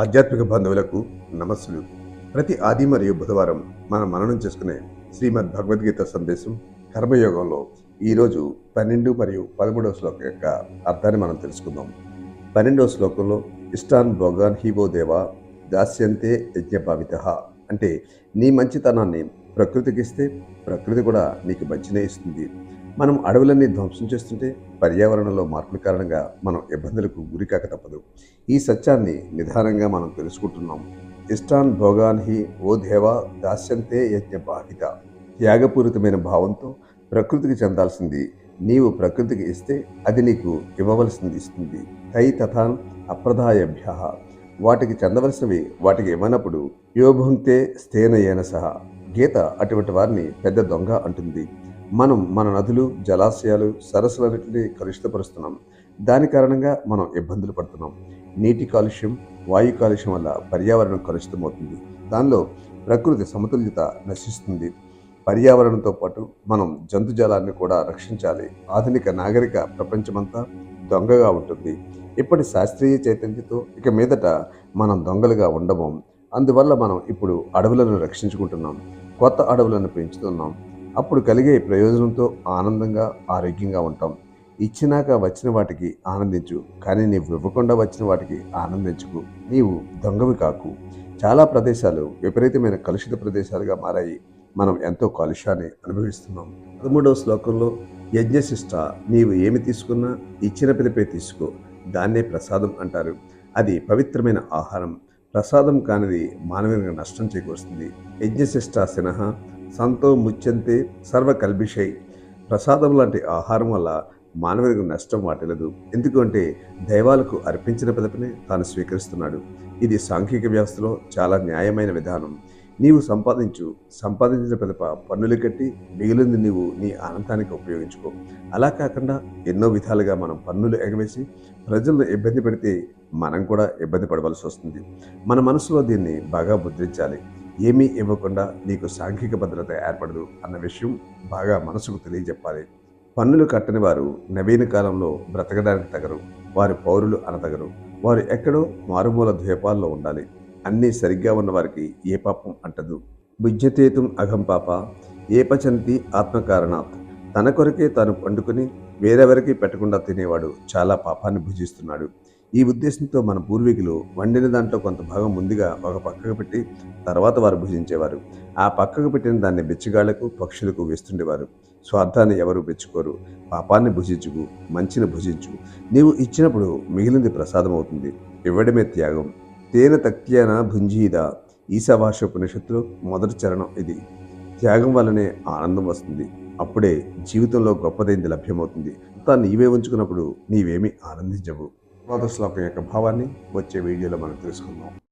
ఆధ్యాత్మిక బంధువులకు నమస్సులు. ప్రతి ఆది మరియు బుధవారం మనం మననం చేసుకునే శ్రీమద్ భగవద్గీత సందేశం కర్మయోగంలో ఈరోజు పన్నెండు మరియు పదమూడవ శ్లోకం యొక్క అర్థాన్ని మనం తెలుసుకుందాం. పన్నెండవ శ్లోకంలో ఇష్టాన్ భోగాన్ హీవో దేవా దాస్యంతే యజ్ఞభావిత అంటే నీ మంచితనాన్ని ప్రకృతికి ఇస్తే ప్రకృతి కూడా నీకు మంచినే ఇస్తుంది. మనం అడవులన్నీ ధ్వంసం చేస్తుంటే పర్యావరణంలో మార్పుల కారణంగా మనం ఇబ్బందులకు గురికాక తప్పదు. ఈ సత్యాన్ని నిదానంగా మనం తెలుసుకుంటున్నాం. ఇష్టాన్ భోగాన్ హి ఓ దేవా దాస్యంతే యజ్ఞ బాధిత. త్యాగపూరితమైన భావంతో ప్రకృతికి చెందాల్సింది నీవు ప్రకృతికి ఇస్తే అది నీకు ఇవ్వవలసింది ఇస్తుంది. తై తథాన్ అప్రదాయభ్య. వాటికి చెందవలసినవి వాటికి ఇవ్వనప్పుడు యోభుంక్తే స్థేనయేన సహా. గీత అటువంటి వారిని పెద్ద దొంగ అంటుంది. మనం మన నదులు జలాశయాలు సరస్సులన్నింటినీ కలుషితపరుస్తున్నాం. దాని కారణంగా మనం ఇబ్బందులు పడుతున్నాం. నీటి కాలుష్యం వాయు కాలుష్యం వల్ల పర్యావరణం కలుషితమవుతుంది. దానిలో ప్రకృతి సమతుల్యత నశిస్తుంది. పర్యావరణంతో పాటు మనం జంతుజాలాన్ని కూడా రక్షించాలి. ఆధునిక నాగరిక ప్రపంచమంతా దొంగగా ఉంటుంది. ఇప్పటి శాస్త్రీయ చైతన్యతో ఇక మీదట మనం దొంగలుగా ఉండము అందువల్ల మనం ఇప్పుడు అడవులను రక్షించుకుంటున్నాం. కొత్త అడవులను పెంచుతున్నాం. అప్పుడు కలిగే ప్రయోజనంతో ఆనందంగా ఆరోగ్యంగా ఉంటాం. ఇచ్చినాక వచ్చిన వాటికి ఆనందించు కానీ నీవు ఇవ్వకుండా వచ్చిన వాటికి ఆనందించుకు. నీవు దొంగవి కాకు. చాలా ప్రదేశాలు విపరీతమైన కలుషిత ప్రదేశాలుగా మారాయి. మనం ఎంతో కాలుష్యాన్ని అనుభవిస్తున్నాం. పదమూడవ శ్లోకంలో యజ్ఞశిష్ట నీవు ఏమి తీసుకున్నా ఇచ్చిన పిలిపే తీసుకో. దాన్నే ప్రసాదం అంటారు. అది పవిత్రమైన ఆహారం. ప్రసాదం కానిది మానవునికి నష్టం చేకూరుస్తుంది. యజ్ఞశిష్ట సినహా సంతో ముచ్యంతే సర్వకల్బిషై ప్రసాదం లాంటి ఆహారం వల్ల మానవునికి నష్టం వాటిల్లదు. ఎందుకంటే దైవాలకు అర్పించిన పిదపనే తాను స్వీకరిస్తున్నాడు. ఇది సాంఘిక వ్యవస్థలో చాలా న్యాయమైన విధానం. నీవు సంపాదించు సంపాదించిన పిదప పన్నులు కట్టి మిగిలింది నీవు నీ ఆనందానికి ఉపయోగించుకో. అలా కాకుండా ఎన్నో విధాలుగా మనం పన్నులు ఎగవేసి ప్రజలను ఇబ్బంది పెడితే మనం కూడా ఇబ్బంది పడవలసి వస్తుంది మన మనసులో దీన్ని బాగా ముద్రించాలి. ఏమీ ఇవ్వకుండా నీకు సాంఘిక భద్రత ఏర్పడదు అన్న విషయం బాగా మనసుకు తెలియజెప్పాలి. పన్నులు కట్టని వారు నవీన కాలంలో బ్రతకడానికి తగరు వారి పౌరులు అనతగరు వారు ఎక్కడో మారుమూల ద్వీపాల్లో ఉండాలి. అన్నీ సరిగ్గా ఉన్నవారికి ఏ పాపం అంటదు. బుజ్జతేతుం అఘం పాప ఏపచంతి ఆత్మకారణాత్. తన కొరకే తాను పండుకొని వేరెవరికి పెట్టకుండా తినేవాడు చాలా పాపాన్ని భుజిస్తున్నాడు. ఈ ఉద్దేశంతో మన పూర్వీకులు వండిన దాంట్లో కొంత భాగం ముందుగా ఒక పక్కకు పెట్టి తర్వాత వారు భుజించేవారు. ఆ పక్కకు పెట్టిన దాన్ని బిచ్చగాళ్ళకు పక్షులకు వేస్తుండేవారు. స్వార్థాన్ని ఎవరు పెంచుకోరు పాపాన్ని భుజించుకు మంచిని భుజించు. నీవు ఇచ్చినప్పుడు మిగిలింది ప్రసాదం అవుతుంది ఇవ్వడమే త్యాగం. తేన తక్త్యాన భుంజీద ఈశాభాష ఉపనిషత్తులో మొదటి చరణం ఇది. త్యాగం వల్లనే ఆనందం వస్తుంది. అప్పుడే జీవితంలో గొప్పదైంది లభ్యమవుతుంది. అంతా నీవే ఉంచుకున్నప్పుడు నీవేమీ ఆనందించవు. తర్వాత శ్లోకం యొక్క భావాన్ని వచ్చే వీడియోలో మనం తెలుసుకుందాం.